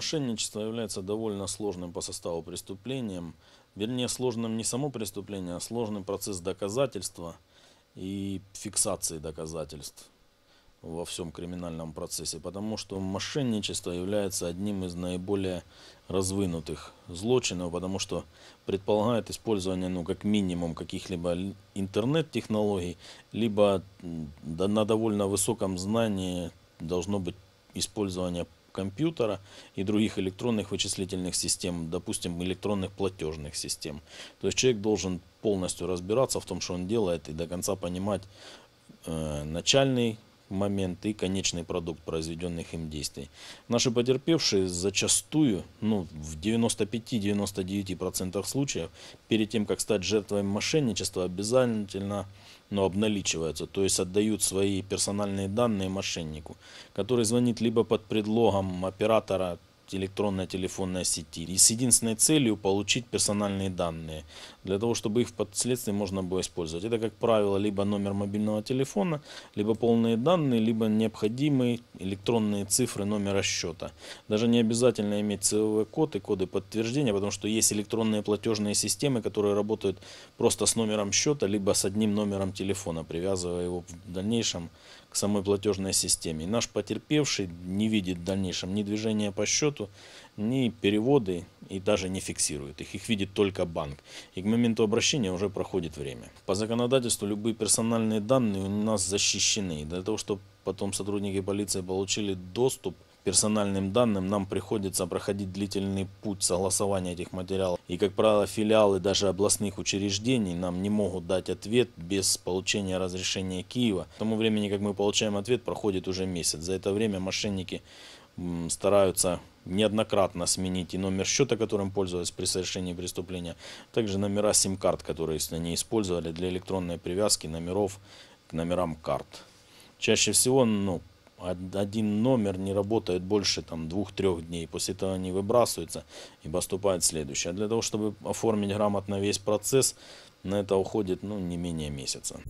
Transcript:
Мошенничество является довольно сложным по составу преступлением. Вернее, сложным не само преступление, а сложный процесс доказательства и фиксации доказательств во всем криминальном процессе, потому что мошенничество является одним из наиболее развинутых злочинов, потому что предполагает использование, ну, как минимум, каких-либо интернет-технологий, либо на довольно высоком знании должно быть использование компьютера и других электронных вычислительных систем, допустим, электронных платежных систем. То есть человек должен полностью разбираться в том, что он делает, и до конца понимать э, начальный момент и конечный продукт произведенных им действий. Наши потерпевшие зачастую, ну, в 95-99% случаев, перед тем, как стать жертвой мошенничества, обязательно ну, обналичиваются, то есть отдают свои персональные данные мошеннику, который звонит либо под предлогом оператора электронной телефонной сети и с единственной целью получить персональные данные, для того, чтобы их впоследствии можно было использовать. Это, как правило, либо номер мобильного телефона, либо полные данные, либо необходимые электронные цифры номера счета. Даже не обязательно иметь ЦВВ код и коды подтверждения, потому что есть электронные платежные системы, которые работают просто с номером счета, либо с одним номером телефона, привязывая его в дальнейшем к самой платежной системе. И наш потерпевший не видит в дальнейшем ни движения по счету, ни переводы и даже не фиксирует их. Их видит только банк. И к моменту обращения уже проходит время. По законодательству любые персональные данные у нас защищены. Для того, чтобы потом сотрудники полиции получили доступ к персональным данным, нам приходится проходить длительный путь согласования этих материалов. И, как правило, филиалы даже областных учреждений нам не могут дать ответ без получения разрешения Киева. К тому времени, как мы получаем ответ, проходит уже месяц. За это время мошенники стараются неоднократно сменить и номер счета, которым пользовались при совершении преступления, также номера сим-карт, которые они использовали для электронной привязки номеров к номерам карт. Чаще всего ну, один номер не работает больше там, двух-трех дней. После этого они выбрасываются и поступает следующий. А для того, чтобы оформить грамотно весь процесс, на это уходит ну, не менее месяца.